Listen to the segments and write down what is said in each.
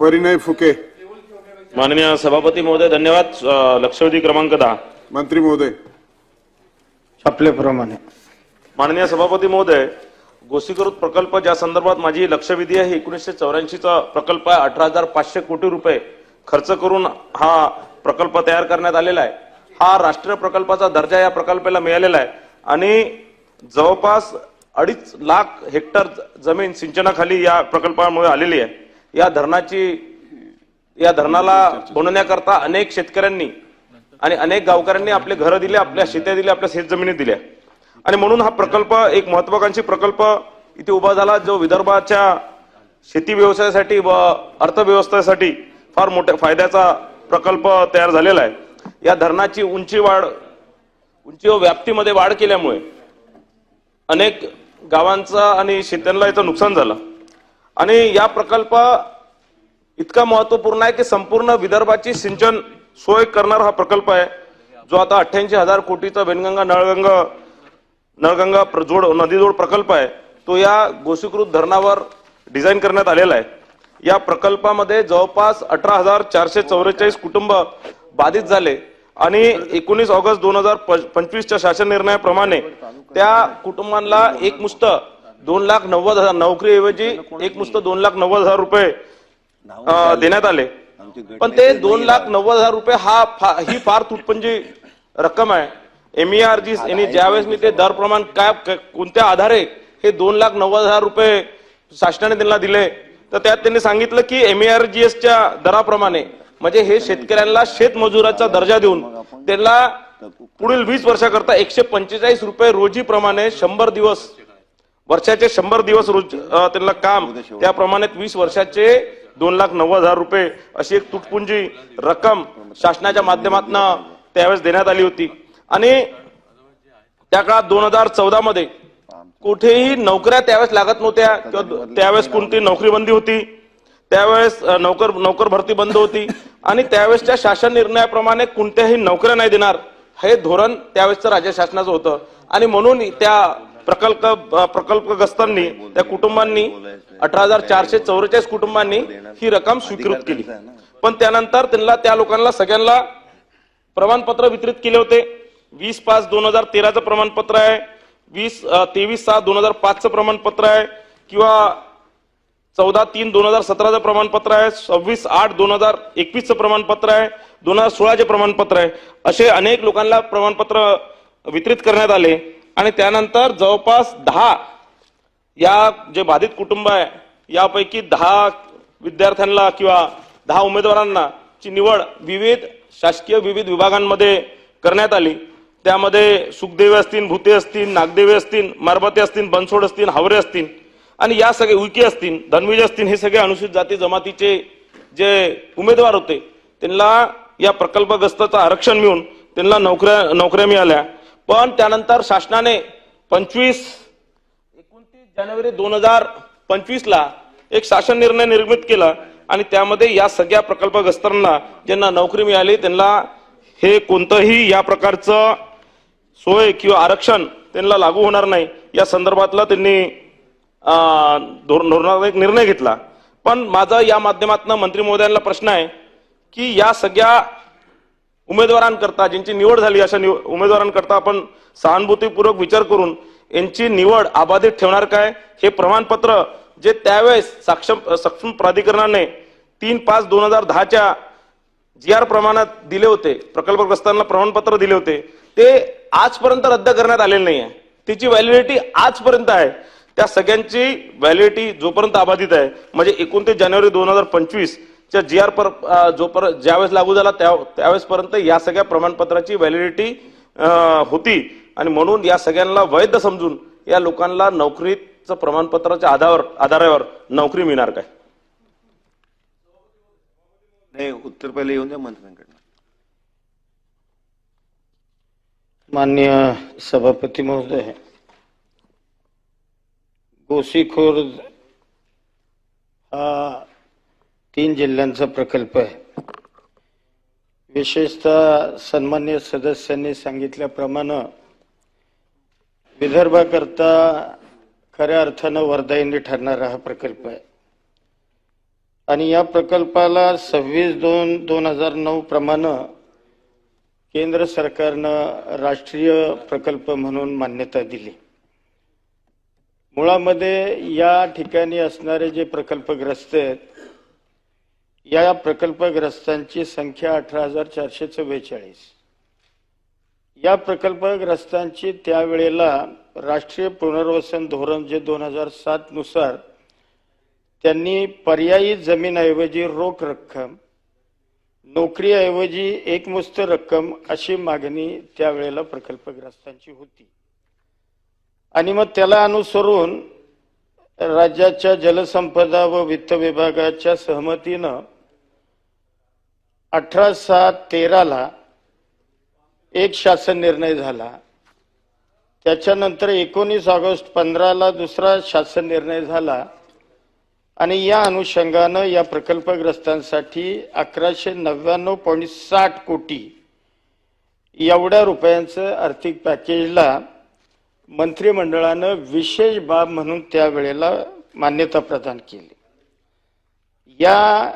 परिणय फुके. माननीय सभापती महोदय धन्यवाद. लक्षवेधी क्रमांक दहा. मंत्री महोदय. छापल्याप्रमाणे. माननीय सभापती महोदय गोसीकृत प्रकल्प ज्या संदर्भात माझी लक्षवेधी आहे एकोणीसशे चौऱ्याऐंशीचा प्रकल्प आहे अठरा हजार पाचशे कोटी रुपये खर्च करून हा प्रकल्प तयार करण्यात आलेला आहे. हा राष्ट्रीय प्रकल्पाचा दर्जा या प्रकल्पाला मिळालेला आहे. आणि जवळपास अडीच लाख हेक्टर जमीन सिंचनाखाली या प्रकल्पामुळे आलेली आहे. या धरणाची या धरणाला बनवण्याकरता अनेक शेतकऱ्यांनी आणि अनेक गावकऱ्यांनी आपले घरं दिले आपल्या शेत्या दिल्या आपल्या शेतजमिनी दिल्या. आणि म्हणून हा प्रकल्प एक महत्वाकांक्षी प्रकल्प इथे उभा झाला जो विदर्भाच्या शेती व्यवसायासाठी व अर्थव्यवस्थेसाठी फार मोठ्या फायद्याचा प्रकल्प तयार झालेला आहे. या धरणाची उंची वाढ उंची व व्याप्तीमध्ये वाढ केल्यामुळे अनेक गावांचा आणि शेत्यांना याचं नुकसान झालं. आणि या प्रकल्प इतका महत्त्वपूर्ण आहे की संपूर्ण विदर्भाची सिंचन सोय करणारा हा प्रकल्प आहे जो आता अठ्ठ्याऐंशी हजार कोटीचा वेनगंगा नळगंगा नळगंगा प्रजोड नदीजोड प्रकल्प आहे तो या गोसीकृत धरणावर डिझाईन करण्यात आलेला आहे. या प्रकल्पामध्ये जवळपास अठरा हजार चारशे चौवेचाळीस कुटुंब बाधित झाले आणि एकोणीस ऑगस्ट दोन हजार पंचवीसच्या शासन निर्णयाप्रमाणे त्या कुटुंबांना एकमुस्त दोन लाख नव्वद हजार नोकरीऐवजी एक मुस्त दोन लाख नव्वद हजार रुपये देण्यात आले. पण ते दोन लाख नव्वद हजार रुपये हा ही फार तुटपुंजी रक्कम आहे. एमईआर जी यांनी ज्यावेळेस मी ते दर प्रमाण काय कोणत्या आधारे हे दोन लाख नव्वद हजार रुपये शासनाने त्यांना दिले तर त्यात त्यांनी सांगितलं की एमईआरजीएसच्या दराप्रमाणे म्हणजे हे शेतकऱ्यांना शेतमजुराचा दर्जा देऊन त्यांना पुढील वीस वर्षाकरता एकशे पंचेचाळीस रुपये रोजी प्रमाणे शंभर दिवस वर्षाचे शंभर दिवस रोज त्यांना काम. त्याप्रमाणे वीस वर्षाचे दोन लाख नव्वद हजार रुपये अशी एक तुटपुंजी रक्कम शासनाच्या माध्यमातून त्यावेळेस देण्यात आली होती. आणि त्या काळात दोन हजार चौदा मध्ये कुठेही नोकऱ्या त्यावेळेस लागत नव्हत्या किंवा त्यावेळेस कोणती नोकरी बंदी होती. त्यावेळेस नोकर नोकर भरती बंद होती. आणि त्यावेळेसच्या शासन निर्णयाप्रमाणे कोणत्याही नोकऱ्या नाही देणार हे धोरण त्यावेळेसचं राज्य शासनाचं होतं. आणि म्हणून त्या प्रकल्प प्रकल्पग्रस्तांनी त्या कुटुंबांनी अठरा हजार चारशे चौवेचाळीस कुटुंबांनी ही रक्कम स्वीकृत केली. पण त्यानंतर त्यांना त्या लोकांना सगळ्यांना प्रमाणपत्र वितरित केले होते. वीस पाच दोन हजार तेराचं प्रमाणपत्र आहे. वीस तेवीस सहा दोन हजार पाचचं प्रमाणपत्र आहे. किंवा चौदा तीन दोन हजार सतराचं प्रमाणपत्र आहे. सव्वीस आठ दोन हजार एकवीसचं प्रमाणपत्र आहे. दोन हजार सोळाचे प्रमाणपत्र आहे. असे अनेक लोकांना प्रमाणपत्र वितरित करण्यात आले. आणि त्यानंतर जवळपास दहा या जे बाधित कुटुंब आहे यापैकी दहा विद्यार्थ्यांना किंवा दहा उमेदवारांना ची निवड विविध शासकीय विविध विभागांमध्ये करण्यात आली. त्यामध्ये सुखदेवे असतील भूते असतील नागदेवे असतील मारबते असतील बनसोड असतील हावरे असतील आणि या सगळे उईके असतील धनविज असतील हे सगळे अनुसूचित जाती जमातीचे जे उमेदवार होते त्यांना या प्रकल्पग्रस्ताचं आरक्षण मिळून त्यांना नोकऱ्या नोकऱ्या मिळाल्या. पण त्यानंतर शासनाने पंचवीस एकोणतीस जानेवारी दोन हजार पंचवीसला एक शासन निर्णय निर्मित केला आणि त्यामध्ये या सगळ्या प्रकल्पग्रस्तांना ज्यांना नोकरी मिळाली त्यांना हे कोणतंही या प्रकारचं सोय किंवा आरक्षण त्यांना लागू होणार नाही. या संदर्भातला त्यांनी अं, धोर- एक निर्णय घेतला. पण माझा या माध्यमातून मंत्री महोदयांना प्रश्न आहे की या सगळ्या उमेदवारांकरता ज्यांची निवड झाली अशा उमेदवारांकरता आपण सहानुभूतीपूर्वक विचार करून यांची निवड अबाधित ठेवणार काय हे प्रमाणपत्र जे त्यावेळेस सक्षम सक्षम प्राधिकरणाने तीन पाच दोन हजार दहाच्या जी आर प्रमाणात दिले होते प्रकल्पग्रस्तांना प्रमाणपत्र दिले होते ते आजपर्यंत रद्द करण्यात आलेले नाही आहे त्याची व्हॅलिडिटी आजपर्यंत आहे. त्या सगळ्यांची व्हॅलिडिटी जोपर्यंत अबाधित आहे म्हणजे एकोणतीस जानेवारी दोन हजार पंचवीस च्या जी आर पर अं, जोपर्यंत ज्यावेळेस लागू झाला त्या त्यावेळेस पर्यंत या सगळ्या प्रमाणपत्राची व्हॅलिडिटी होती. आणि म्हणून या सगळ्यांना वैध समजून या लोकांना नोकरीचं प्रमाणपत्राच्या आधारावर आधारावर नोकरी मिळणार काय? नाही उत्तर पहिले येऊन द्या मंत्र्यांकडनं. मान्य सभापती महोदय गोसीखोर्द हा तीन जिल्ह्यांचा प्रकल्प आहे. विशेषतः सन्मान्य सदस्यांनी सांगितल्याप्रमाणे विदर्भाकरता खऱ्या अर्थानं वरदायिनी ठरणारा हा प्रकल्प आहे. आणि या प्रकल्पाला सव्वीस दोन दोन हजार नऊ प्रमाणे केंद्र सरकारनं राष्ट्रीय प्रकल्प म्हणून मान्यता दिली. मुळामध्ये या ठिकाणी असणारे जे प्रकल्पग्रस्त आहेत या प्रकल्पग्रस्तांची संख्या अठरा हजार चारशे चव्वेचाळीस. या प्रकल्पग्रस्तांची त्यावेळेला राष्ट्रीय पुनर्वसन धोरण जे दोन हजार सात नुसार त्यांनी पर्यायी जमीनऐवजी रोख रक्कम नोकरीऐवजी एकमुस्त रक्कम अशी मागणी त्यावेळेला प्रकल्पग्रस्तांची होती. आणि मग त्याला अनुसरून राज्याच्या जलसंपदा व वित्त विभागाच्या सहमतीनं अठरा सात तेराला एक शासन निर्णय झाला. त्याच्यानंतर एकोणीस ऑगस्ट पंधराला दुसरा शासन निर्णय झाला. आणि या अनुषंगानं या प्रकल्पग्रस्तांसाठी अकराशे नव्याण्णव पॉईंट साठ कोटी एवढ्या रुपयांचं आर्थिक पॅकेजला मंत्रिमंडळानं विशेष बाब म्हणून त्यावेळेला मान्यता प्रदान केली. या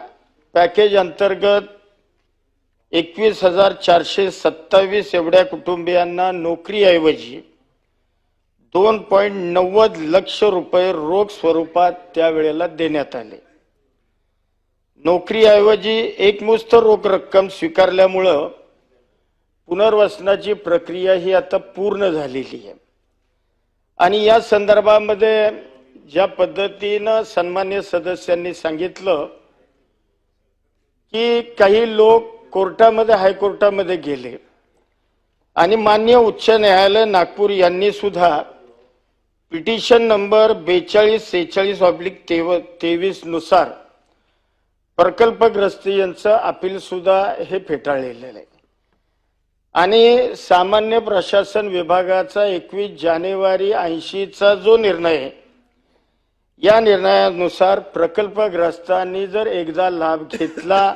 पॅकेज अंतर्गत एकवीस हजार चारशे सत्तावीस एवढ्या कुटुंबियांना नोकरीऐवजी दोन पॉईंट नव्वद लक्ष रुपये रोख स्वरूपात त्यावेळेला देण्यात आले. नोकरीऐवजी एकमुस्त रोख रक्कम स्वीकारल्यामुळं पुनर्वसनाची प्रक्रिया ही आता पूर्ण झालेली आहे. आणि या संदर्भामध्ये ज्या पद्धतीनं सन्मान्य सदस्यांनी सांगितलं की काही लोक कोर्टामध्ये हायकोर्टामध्ये गेले. आणि मान्य उच्च न्यायालय नागपूर यांनी सुद्धा पिटिशन नंबर बेचाळीस सेहेचाळीस ऑब्लिक तेव तेवीसनुसार प्रकल्पग्रस्त यांचं अपील सुद्धा हे फेटाळलेलं आहे. आणि सामान्य प्रशासन विभागाचा एकवीस जानेवारी ऐंशीचा जो निर्णय आहे या निर्णयानुसार प्रकल्पग्रस्तांनी जर एकदा लाभ घेतला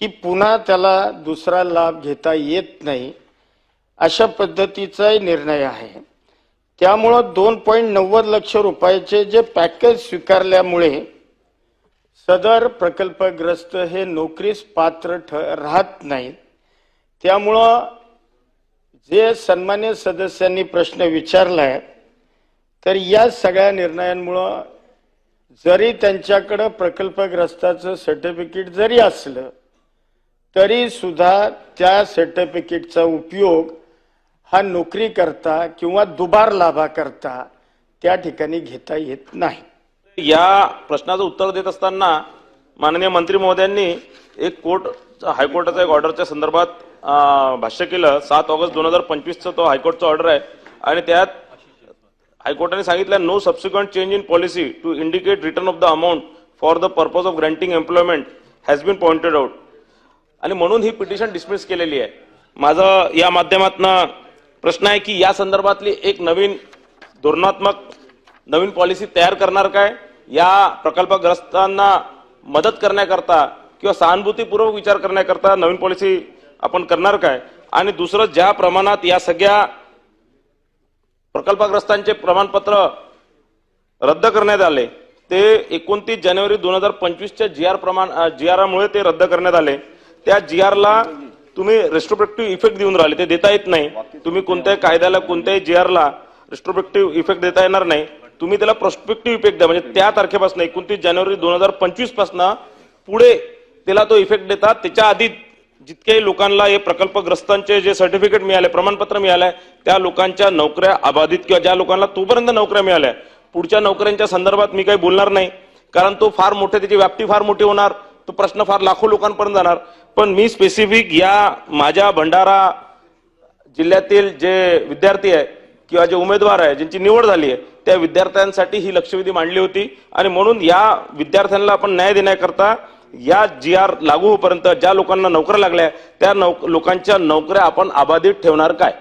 की पुन्हा त्याला दुसरा लाभ घेता येत नाही अशा पद्धतीचाही निर्णय आहे. त्यामुळं दोन पॉईंट नव्वद लक्ष रुपयाचे जे पॅकेज स्वीकारल्यामुळे सदर प्रकल्पग्रस्त हे नोकरीस पात्र ठ राहत नाहीत. त्यामुळं जे सन्मान्य सदस्यांनी प्रश्न विचारलाय तर या सगळ्या निर्णयांमुळं जरी त्यांच्याकडं प्रकल्पग्रस्ताचं सर्टिफिकेट जरी असलं तरी सुद्धा त्या सर्टिफिकेटचा उपयोग हा नोकरी करता किंवा दुबार लाभा करता त्या ठिकाणी घेता येत नाही. या प्रश्नाचं उत्तर देत असताना माननीय मंत्री महोदयांनी एक कोर्ट हायकोर्टाचा एक ऑर्डरच्या संदर्भात भाष्य केलं. सात ऑगस्ट दोन हजार पंचवीसचा तो हायकोर्टचा ऑर्डर आहे. आणि त्यात हायकोर्टाने सांगितलं no subsequent change in policy to indicate return of the amount for the purpose of granting employment has been pointed out आणि म्हणून ही पिटिशन डिसमिस केलेली आहे. माझा या माध्यमातनं प्रश्न आहे की या संदर्भातली एक नवीन धोरणात्मक नवीन पॉलिसी तयार करणार काय? या प्रकल्पग्रस्तांना मदत करण्याकरता किंवा सहानुभूतीपूर्वक विचार करण्याकरता नवीन पॉलिसी आपण करणार काय? आणि दुसरं ज्या प्रमाणात या सगळ्या प्रकल्पग्रस्तांचे प्रमाणपत्र रद्द करण्यात आले ते एकोणतीस जानेवारी दोन हजार पंचवीसच्या जी आर प्रमाण जी आरमुळे ते रद्द करण्यात आले. त्या जी आरला तुम्ही रेस्ट्रोपेक्टिव्ह इफेक्ट देऊन राहिले. ते देता येत नाही. तुम्ही कोणत्याही कायद्याला कोणत्याही जी आरला रेस्ट्रोपेक्टिव्ह इफेक्ट देता येणार नाही. तुम्ही त्याला प्रोस्पेक्टिव्ह इफेक्ट द्या. म्हणजे त्या तारखेपासून एकोणतीस जानेवारी दोन हजार पंचवीसपासून पुढे त्याला तो इफेक्ट देतात. त्याच्या आधी जितक्याही लोकांना हे प्रकल्पग्रस्तांचे जे सर्टिफिकेट मिळाले प्रमाणपत्र मिळालंय त्या लोकांच्या नोकऱ्या अबाधित किंवा ज्या लोकांना तोपर्यंत नोकऱ्या मिळाल्या पुढच्या नोकऱ्यांच्या संदर्भात मी काही बोलणार नाही. कारण तो फार मोठे त्याची व्याप्ती फार मोठी होणार. तो प्रश्न फार लाखो लोकांपर्यंत जाणार. पण मी स्पेसिफिक या माझ्या भंडारा जिल्ह्यातील जे विद्यार्थी आहे किंवा जे उमेदवार आहे ज्यांची निवड झाली आहे त्या विद्यार्थ्यांसाठी ही लक्षवेधी मांडली होती. आणि म्हणून या विद्यार्थ्यांना आपण न्याय देण्याकरता या जी आर लागू होईपर्यंत ज्या लोकांना नोकऱ्या लागल्या त्या नोक लोकांच्या नोकऱ्या आपण अबाधित ठेवणार काय?